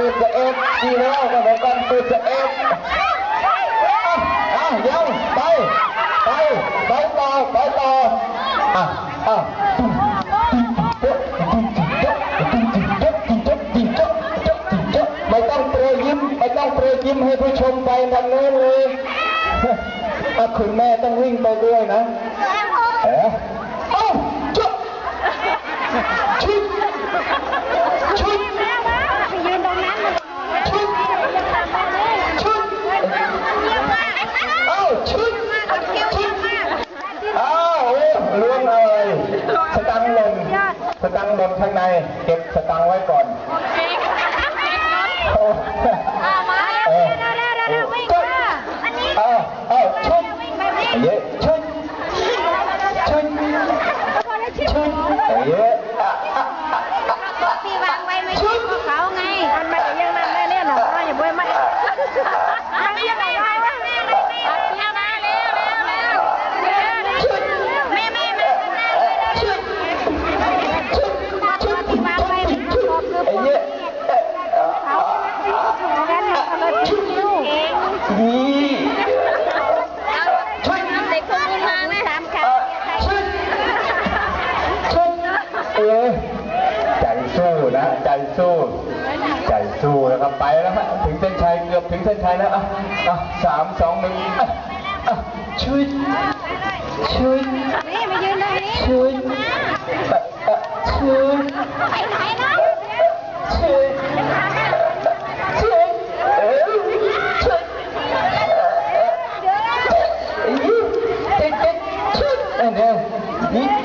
แล้วก็เหมือนกันตัวจะเองอะยังไปไปไปต่อไปต่ออะอะไม่ต้องเปรยยิ้มไม่ต้องเปรยยิ้มให้ผู้ชมไปทางโน้นเลยอะคุณแม่ต้องวิ่งไปด้วยนะเอ๋เอ้าจุ๊บชุดชุด ไปยืนตรงนั้นเลย ชุดชุดเอ้าชุดชุดอ้าวโอ้ล้วงเลยสตังค์หล่นส ตังค์หล่นข้างใน เก็บสตังค์ไว้ก่อนโอ้มาแล้วเออเร็วเร็วเร็วเร็ววิ่งมาอันนี้เอ้าเอ้าชุดเยอะชุดชุดชุดเยอะอะอะอะอะที่วางไว้ไม่ใช่ของเขาไง มันไม่ยังนั่นแน่เนี่ยหนูว่าอย่าบ่อยไม่ไม่ยังไงวะแม่เลยแม่เร็วมาเร็วเร็วเร็วแม่แม่แม่ชุดชุดชุดที่วางไว้ไม่ใช่ของคือ ไอ้เยอะเอ๊ะอะ เขา แล้วเนี่ยเขาเลยชุดลูกเองนี่ช่วยเด็กคนนี้มาไหมสามครั้งชุดชุดเออใจสู้นะใจสู้ใจสู้นะครับไปแล้วฮะถึงเส้นชัยเกือบถึงเส้นชัยแล้วอะอะสามสองหนึ่งอะอะชุดชุดนี่มายืนตรงนี้ ชุดอะอะชุด ไปไหนนะ ชุดชุดเออชุด เ